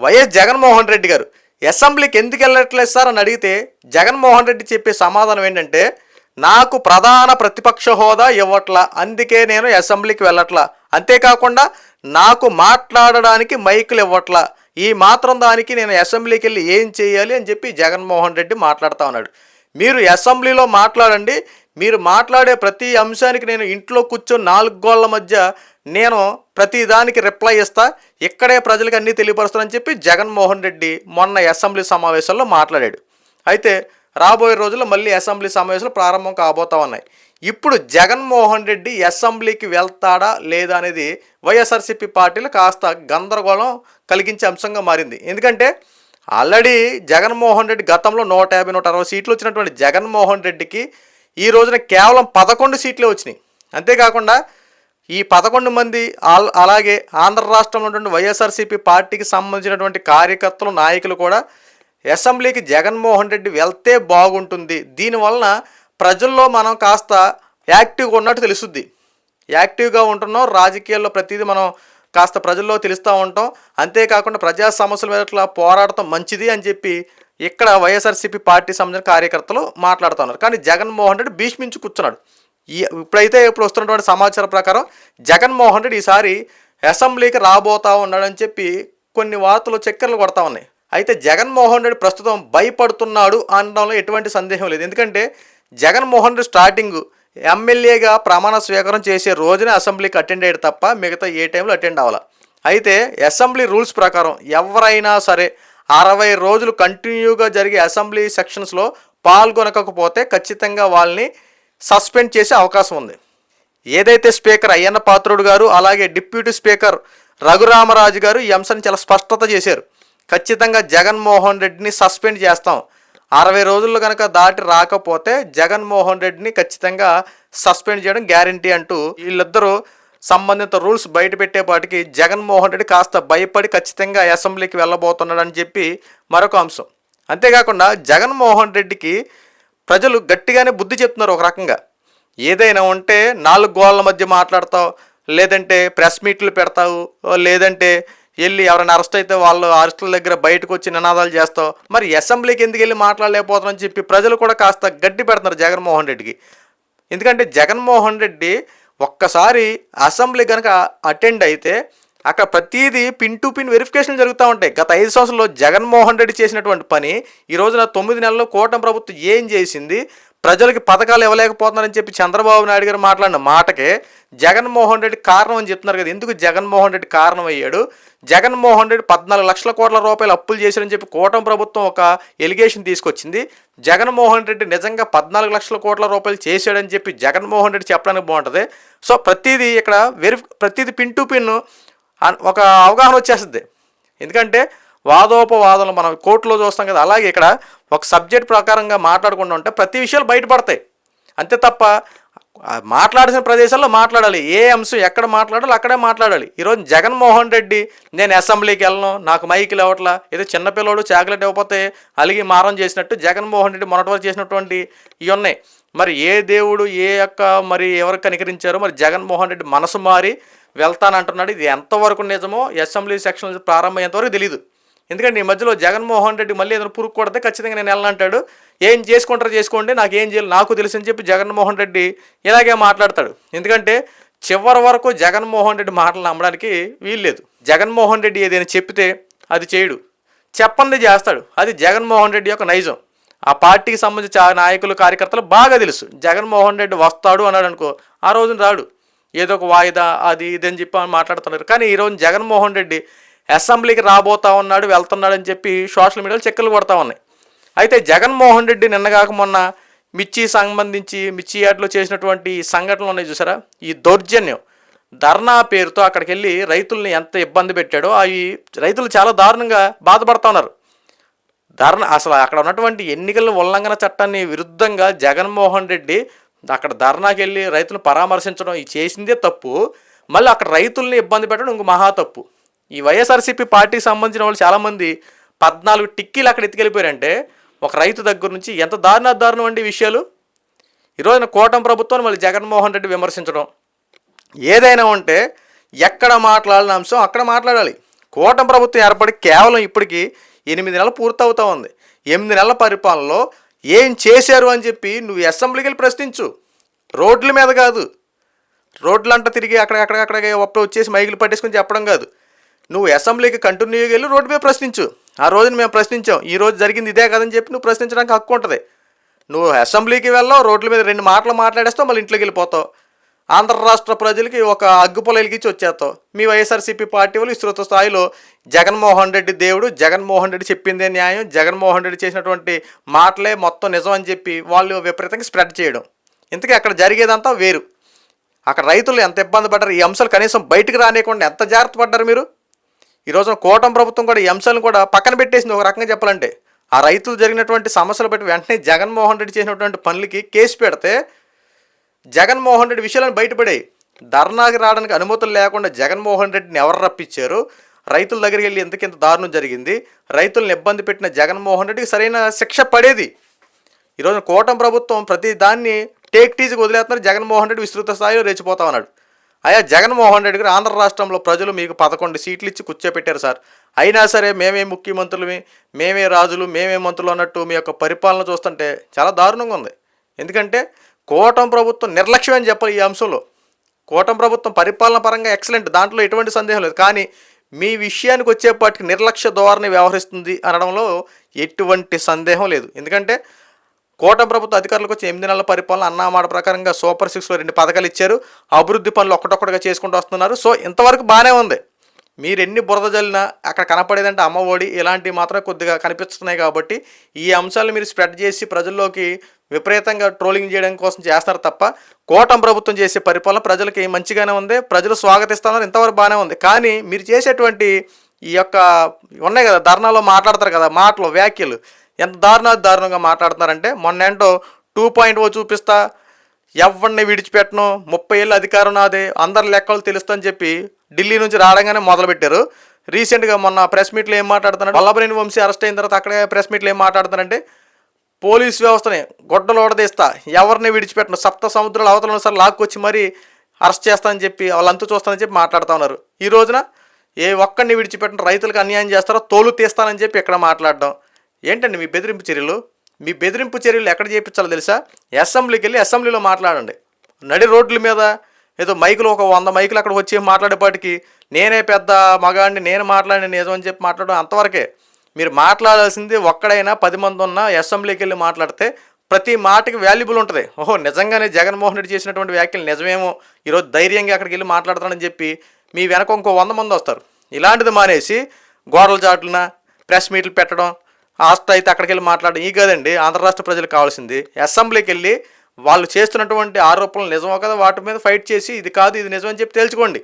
YS Jaganmohan Reddy గారు అసెంబ్లీకి ఎందుకు వెళ్ళట్లేదు సార్ అని అడిగితే జగన్మోహన్ రెడ్డి చెప్పే సమాధానం ఏంటంటే నాకు ప్రధాన ప్రతిపక్ష హోదా ఇవ్వట్లా అందుకే నేను అసెంబ్లీకి వెళ్ళట్లా. అంతేకాకుండా నాకు మాట్లాడడానికి మైకులు ఇవ్వట్లా. ఈ మాత్రం దానికి నేను అసెంబ్లీకి వెళ్ళి ఏం చేయాలి అని చెప్పి జగన్మోహన్ రెడ్డి మాట్లాడుతూ ఉన్నాడు. మీరు అసెంబ్లీలో మాట్లాడండి. మీరు మాట్లాడే ప్రతి అంశానికి నేను ఇంట్లో కూర్చొని నాలుగు గోళ్ళ మధ్య నేను ప్రతిదానికి రిప్లై ఇస్తా ఇక్కడే ప్రజలకు అన్నీ తెలియపరుస్తానని చెప్పి జగన్మోహన్ రెడ్డి మొన్న అసెంబ్లీ సమావేశంలో మాట్లాడాడు. అయితే రాబోయే రోజుల్లో మళ్ళీ అసెంబ్లీ సమావేశాలు ప్రారంభం కాబోతా ఉన్నాయి. ఇప్పుడు జగన్మోహన్ రెడ్డి అసెంబ్లీకి వెళ్తాడా లేదా అనేది వైఎస్ఆర్సీపీ పార్టీలు కాస్త గందరగోళం కలిగించే అంశంగా మారింది. ఎందుకంటే ఆల్రెడీ జగన్మోహన్ రెడ్డి గతంలో నూట యాభై నూట అరవై సీట్లు వచ్చినటువంటి జగన్మోహన్ రెడ్డికి ఈ రోజున కేవలం పదకొండు సీట్లే వచ్చినాయి. అంతేకాకుండా ఈ పదకొండు మంది అలాగే ఆంధ్ర రాష్ట్రంలో ఉన్నటువంటి వైఎస్ఆర్సీపీ పార్టీకి సంబంధించినటువంటి కార్యకర్తలు నాయకులు కూడా అసెంబ్లీకి జగన్మోహన్ రెడ్డి వెళ్తే బాగుంటుంది. దీనివలన ప్రజల్లో మనం కాస్త యాక్టివ్గా ఉన్నట్టు తెలుస్తుంది. యాక్టివ్గా ఉంటున్నాం రాజకీయాల్లో ప్రతిదీ మనం కాస్త ప్రజల్లో తెలుస్తూ ఉంటాం. అంతేకాకుండా ప్రజా సమస్యల మీద ఇట్లా పోరాడటం మంచిది అని చెప్పి ఇక్కడ వైఎస్ఆర్సీపీ పార్టీ సంబంధించిన కార్యకర్తలు మాట్లాడుతున్నారు. కానీ జగన్మోహన్ రెడ్డి భీష్మించి కూర్చున్నాడు. ఈ ఇప్పుడైతే ఇప్పుడు వస్తున్నటువంటి సమాచారం ప్రకారం జగన్మోహన్ రెడ్డి ఈసారి అసెంబ్లీకి రాబోతా ఉన్నాడని చెప్పి కొన్ని వార్తలు చక్కెరలు కొడతా ఉన్నాయి. అయితే జగన్మోహన్ రెడ్డి ప్రస్తుతం భయపడుతున్నాడు అనడంలో ఎటువంటి సందేహం లేదు. ఎందుకంటే జగన్మోహన్ రెడ్డి స్టార్టింగ్ ఎమ్మెల్యేగా ప్రమాణ స్వీకారం చేసే రోజునే అసెంబ్లీకి అటెండ్ అయ్యాడు తప్ప మిగతా ఏ టైంలో అటెండ్ అవ్వాలి. అయితే అసెంబ్లీ రూల్స్ ప్రకారం ఎవరైనా సరే అరవై రోజులు కంటిన్యూగా జరిగే అసెంబ్లీ సెక్షన్స్లో పాల్గొనకపోతే ఖచ్చితంగా వాళ్ళని సస్పెండ్ చేసే అవకాశం ఉంది. ఏదైతే స్పీకర్ అయ్యన్న పాత్రుడు గారు అలాగే డిప్యూటీ స్పీకర్ రఘురామరాజు గారు ఈ అంశాన్ని చాలా స్పష్టత చేశారు. ఖచ్చితంగా జగన్మోహన్ రెడ్డిని సస్పెండ్ చేస్తాం. అరవై రోజుల్లో కనుక దాటి రాకపోతే జగన్మోహన్ రెడ్డిని ఖచ్చితంగా సస్పెండ్ చేయడం గ్యారంటీ అంటూ వీళ్ళిద్దరూ సంబంధిత రూల్స్ బయట పెట్టేపాటికి జగన్మోహన్ రెడ్డి కాస్త భయపడి ఖచ్చితంగా అసెంబ్లీకి వెళ్ళబోతున్నాడని చెప్పి మరొక అంశం. అంతేకాకుండా జగన్మోహన్ రెడ్డికి ప్రజలు గట్టిగానే బుద్ధి చెప్తున్నారు ఒక రకంగా. ఏదైనా ఉంటే నాలుగు గోళ్ళ మధ్య మాట్లాడతావు లేదంటే ప్రెస్ మీట్లు పెడతావు లేదంటే వెళ్ళి ఎవరైనా అరెస్ట్ అయితే వాళ్ళు అరెస్టుల దగ్గర బయటకు వచ్చి నినాదాలు చేస్తావు. మరి అసెంబ్లీకి ఎందుకు వెళ్ళి మాట్లాడలేకపోతున్నారని చెప్పి ప్రజలు కూడా కాస్త గడ్డి పెడుతున్నారు జగన్మోహన్ రెడ్డికి. ఎందుకంటే జగన్మోహన్ రెడ్డి ఒక్కసారి అసెంబ్లీ కనుక అటెండ్ అయితే అక్కడ ప్రతిదీ పిన్ టు పిన్ వెరిఫికేషన్ జరుగుతూ ఉంటాయి. గత ఐదు సంవత్సరాల్లో జగన్మోహన్ రెడ్డి చేసినటువంటి పని ఈ రోజున తొమ్మిది నెలల్లో కూటమి ప్రభుత్వం ఏం చేసింది? ప్రజలకి పథకాలు ఇవ్వలేకపోతున్నారని చెప్పి చంద్రబాబు నాయుడు గారు మాట్లాడిన మాటకే జగన్మోహన్ రెడ్డి కారణం అని చెప్తున్నారు కదా. ఎందుకు జగన్మోహన్ రెడ్డి కారణం అయ్యాడు? జగన్మోహన్ రెడ్డి పద్నాలుగు లక్షల కోట్ల రూపాయలు అప్పులు చేశారని చెప్పి కూటమి ప్రభుత్వం ఒక ఎలిగేషన్ తీసుకొచ్చింది. జగన్మోహన్ రెడ్డి నిజంగా పద్నాలుగు లక్షల కోట్ల రూపాయలు చేశాడని చెప్పి జగన్మోహన్ రెడ్డి చెప్పడానికి బాగుంటుంది. సో ప్రతిదీ ఇక్కడ వెరిఫి ప్రతిదీ పిన్ టు పిన్ ఒక అవగాహన వచ్చేస్తుంది. ఎందుకంటే వాదోపవాదనలు మనం కోర్టులో చూస్తాం కదా అలాగే ఇక్కడ ఒక సబ్జెక్ట్ ప్రకారంగా మాట్లాడకుండా ఉంటే ప్రతి విషయాలు బయటపడతాయి. అంతే తప్ప మాట్లాడిన మాట్లాడాల్సిన ప్రదేశాల్లో మాట్లాడాలి. ఏ అంశం ఎక్కడ మాట్లాడాలో అక్కడే మాట్లాడాలి. ఈరోజు జగన్మోహన్ రెడ్డి నేను అసెంబ్లీకి వెళ్ళను నాకు మైకులు ఇవ్వట్లా ఏదో చిన్నపిల్లడు చాక్లెట్ ఇవ్వకపోతే అలిగి మారం చేసినట్టు జగన్మోహన్ రెడ్డి మొన్నటి వరకు చేసినటువంటి ఇవి ఉన్నాయి. మరి ఏ దేవుడు ఏ యొక్క మరి ఎవరు కనికరించారో మరి జగన్మోహన్ రెడ్డి మనసు మారి వెళ్తానంటున్నాడు. ఇది ఎంతవరకు నిజమో అసెంబ్లీ సెక్షన్ ప్రారంభమయ్యేంతవరకు తెలియదు ఎందుకంటే ఈ మధ్యలో జగన్మోహన్ రెడ్డి మళ్ళీ ఏదైనా పురుగు కొడితే ఖచ్చితంగా నేను వెళ్ళనంటాడు. ఏం చేసుకుంటారో చేసుకోండి నాకు ఏం చేయాలి నాకు తెలుసు అని చెప్పి జగన్మోహన్ రెడ్డి ఇలాగే మాట్లాడతాడు. ఎందుకంటే చివరి వరకు జగన్మోహన్ రెడ్డి మాటలు నమ్మడానికి వీల్లేదు జగన్మోహన్ రెడ్డి ఏదైనా చెప్తే అది చేయడు. చెప్పంది చేస్తాడు. అది జగన్మోహన్ రెడ్డి యొక్క నైజం. ఆ పార్టీకి సంబంధించి ఆ నాయకులు కార్యకర్తలు బాగా తెలుసు. జగన్మోహన్ రెడ్డి వస్తాడు అన్నాడు అనుకో ఆ రోజున రాడు. ఏదో ఒక వాయిదా అది ఇది అని చెప్పి మాట్లాడుతున్నారు. కానీ ఈరోజు జగన్మోహన్ రెడ్డి అసెంబ్లీకి రాబోతా ఉన్నాడు వెళ్తున్నాడు అని చెప్పి సోషల్ మీడియాలో చెక్కలు కొడతా ఉన్నాయి. అయితే జగన్మోహన్ రెడ్డి నిన్నగాక మొన్న మిర్చి సంబంధించి మిర్చి యాడ్లో చేసినటువంటి సంఘటనలు ఉన్నాయి చూసారా? ఈ దౌర్జన్యం ధర్నా పేరుతో అక్కడికి వెళ్ళి రైతుల్ని ఎంత ఇబ్బంది పెట్టాడో అవి రైతులు చాలా దారుణంగా బాధపడతా ఉన్నారు. ధర్నా అసలు అక్కడ ఉన్నటువంటి ఎన్నికల ఉల్లంఘన చట్టాన్ని విరుద్ధంగా జగన్మోహన్ రెడ్డి అక్కడ ధర్నాకి వెళ్ళి రైతులను పరామర్శించడం చేసిందే తప్పు. మళ్ళీ అక్కడ రైతుల్ని ఇబ్బంది పెట్టడం ఇంకో మహా తప్పు. ఈ వైఎస్ఆర్సీపీ పార్టీకి సంబంధించిన వాళ్ళు చాలామంది పద్నాలుగు టిక్కీలు అక్కడ ఎత్తుకెళ్ళిపోయారంటే ఒక రైతు దగ్గర నుంచి ఎంత దారుణ దారుణం అండి విషయాలు? ఈరోజున కూటమి ప్రభుత్వాన్ని మళ్ళీ జగన్మోహన్ రెడ్డి విమర్శించడం. ఏదైనా ఉంటే ఎక్కడ మాట్లాడిన అంశం అక్కడ మాట్లాడాలి. కూటమి ప్రభుత్వం ఏర్పడి కేవలం ఇప్పటికీ ఎనిమిది నెలలు పూర్తవుతా ఉంది. ఎనిమిది నెలల పరిపాలనలో ఏం చేశారు అని చెప్పి నువ్వు అసెంబ్లీకి వెళ్ళి ప్రశ్నించు. రోడ్ల మీద కాదు. రోడ్లంట తిరిగి అక్కడ అక్కడ అక్కడ ఒప్పుడు వచ్చేసి మైకులు పట్టేసుకుని చెప్పడం కాదు. నువ్వు అసెంబ్లీకి కంటిన్యూగా వెళ్ళి రోడ్డు మీద ప్రశ్నించు. ఆ రోజున మేము ప్రశ్నించాం. ఈ రోజు జరిగింది ఇదే కదని చెప్పి నువ్వు ప్రశ్నించడానికి హక్కు ఉంటుంది. నువ్వు అసెంబ్లీకి వెళ్ళావు రోడ్ల మీద రెండు మాటలు మాట్లాడేస్తావు మళ్ళీ ఇంట్లోకి వెళ్ళిపోతావు. ఆంధ్ర రాష్ట్ర ప్రజలకి ఒక అగ్గుపొల వెలిగించి వచ్చేస్తావు మీ వైఎస్ఆర్సీపీ పార్టీ వాళ్ళు విస్తృత స్థాయిలో జగన్మోహన్ రెడ్డి దేవుడు జగన్మోహన్ రెడ్డి చెప్పిందే న్యాయం జగన్మోహన్ రెడ్డి చేసినటువంటి మాటలే మొత్తం నిజం అని చెప్పి వాళ్ళు విపరీతంగా స్ప్రెడ్ చేయడం. ఇంతకీ అక్కడ జరిగేదంతా వేరు. అక్కడ రైతులు ఎంత ఇబ్బంది పడ్డారు? ఈ అంశాలు కనీసం బయటకు రానియకుండా ఎంత జాగ్రత్త పడ్డారు మీరు? ఈ రోజున కూటమి ప్రభుత్వం కూడా ఈ అంశాలను కూడా పక్కన పెట్టేసింది ఒక రకంగా చెప్పాలంటే. ఆ రైతులు జరిగినటువంటి సమస్యలు బట్టి వెంటనే జగన్మోహన్ రెడ్డి చేసినటువంటి పనులకి కేసు పెడితే జగన్మోహన్ రెడ్డి విషయాలను బయటపడాయి ధర్నాకి రావడానికి అనుమతులు లేకుండా జగన్మోహన్ రెడ్డిని ఎవరు రప్పించారు? రైతుల దగ్గరికి వెళ్ళి ఎంతకింత దారుణం జరిగింది? రైతులను ఇబ్బంది పెట్టిన జగన్మోహన్ రెడ్డికి సరైన శిక్ష పడేది. ఈరోజు కూటమి ప్రభుత్వం ప్రతి దాన్ని టేక్ టీజీకి వదిలేస్తున్నారు. జగన్మోహన్ రెడ్డి విస్తృత స్థాయిలో రెచ్చిపోతా ఉన్నాడు. అయ్యా జగన్మోహన్ రెడ్డి గారు ఆంధ్ర రాష్ట్రంలో ప్రజలు మీకు పదకొండు సీట్లు ఇచ్చి కూర్చోపెట్టారు సార్. అయినా సరే మేమే ముఖ్యమంత్రులమి మేమే రాజులు మేమే మంత్రులు అన్నట్టు మీ యొక్క పరిపాలన చూస్తుంటే చాలా దారుణంగా ఉంది. ఎందుకంటే కూటమి ప్రభుత్వం నిర్లక్ష్యం అని చెప్పాలి ఈ అంశంలో. కూటమి ప్రభుత్వం పరిపాలన పరంగా ఎక్సలెంట్ దాంట్లో ఎటువంటి సందేహం లేదు. కానీ మీ విషయానికి వచ్చేపాటికి నిర్లక్ష్య ధోరణి వ్యవహరిస్తుంది అనడంలో ఎటువంటి సందేహం లేదు. ఎందుకంటే కూటమి ప్రభుత్వ అధికారులకు వచ్చి ఎనిమిది నెలల పరిపాలన అన్నమాట ప్రకారంగా సూపర్ సిక్స్లో రెండు పథకాలు ఇచ్చారు. అభివృద్ధి పనులు ఒక్కటొక్కటిగా చేసుకుంటూ వస్తున్నారు. సో ఇంతవరకు బాగానే ఉంది. మీరు ఎన్ని బురద జల్లినా అక్కడ కనపడేదంటే అమ్మఒడి ఇలాంటివి మాత్రమే కొద్దిగా కనిపిస్తున్నాయి కాబట్టి ఈ అంశాలను మీరు స్ప్రెడ్ చేసి ప్రజల్లోకి విపరీతంగా ట్రోలింగ్ చేయడం కోసం చేస్తారు తప్ప కోటం ప్రభుత్వం చేసే పరిపాలన ప్రజలకి మంచిగానే ఉంది. ప్రజలు స్వాగతిస్తున్నారు. ఇంతవరకు బాగానే ఉంది. కానీ మీరు చేసేటువంటి ఈ యొక్క ఉన్నాయి కదా ధర్నాలో మాట్లాడతారు కదా మాటలు వ్యాఖ్యలు. ఎంత దారుణ దారుణంగా మాట్లాడుతున్నారంటే మొన్న ఏంటో టూ పాయింట్ ఓ చూపిస్తా ఎవరిని విడిచిపెట్టను ముప్పై ఏళ్ళు అధికారం నాదే అందరి లెక్కలు తెలుస్తని చెప్పి ఢిల్లీ నుంచి రావడంగానే మొదలుపెట్టారు. రీసెంట్గా మొన్న ప్రెస్ మీట్లో ఏం మాట్లాడుతున్నాడు? వల్లభనేని వంశీ అరెస్ట్ అయిన తర్వాత అక్కడే ప్రెస్ మీట్లో ఏం మాట్లాడుతున్నారంటే పోలీస్ వ్యవస్థని గొడ్డలోడదీస్తా. ఎవరిని విడిచిపెట్టను? సప్త సముద్రాల అవతల సార్ లాక్కొచ్చి మరీ అరెస్ట్ చేస్తానని చెప్పి వాళ్ళంతా చూస్తానని చెప్పి మాట్లాడుతూ ఉన్నారు. ఈ రోజున ఏ ఒక్కడిని విడిచిపెట్టిన రైతులకు అన్యాయం చేస్తారో తోలు తీస్తానని చెప్పి ఇక్కడ మాట్లాడడం. ఏంటండి మీ బెదిరింపు చర్యలు? మీ బెదిరింపు చర్యలు ఎక్కడ చేయించాలో తెలుసా? అసెంబ్లీకి వెళ్ళి అసెంబ్లీలో మాట్లాడండి. నడి రోడ్ల మీద ఏదో మైకులు ఒక వంద మైకులు అక్కడ వచ్చి మాట్లాడేపాటికి నేనే పెద్ద మగాడిని నేను మాట్లాడిన నిజం అని చెప్పి మాట్లాడడం అంతవరకే. మీరు మాట్లాడాల్సింది ఒక్కడైనా పది మంది ఉన్నా అసెంబ్లీకి వెళ్ళి మాట్లాడితే ప్రతి మాటకి వాల్యుబుల్ ఉంటుంది. ఓహో నిజంగానే జగన్మోహన్ రెడ్డి చేసినటువంటి వ్యాఖ్యలు నిజమేమో? ఈరోజు ధైర్యంగా అక్కడికి వెళ్ళి మాట్లాడతానని చెప్పి మీ వెనక ఇంకో వంద మంది వస్తారు. ఇలాంటిది మానేసి గోడల చాటున ప్రెస్ మీట్లు పెట్టడం హాస్టల్ అయితే అక్కడికి వెళ్ళి మాట్లాడడం ఈ కదండి ఆంధ్ర రాష్ట్ర ప్రజలకు కావాల్సింది. అసెంబ్లీకి వెళ్ళి వాళ్ళు చేస్తున్నటువంటి ఆరోపణలు నిజమో కదా వాటి మీద ఫైట్ చేసి ఇది కాదు ఇది నిజం అని చెప్పి తెలుసుకోండి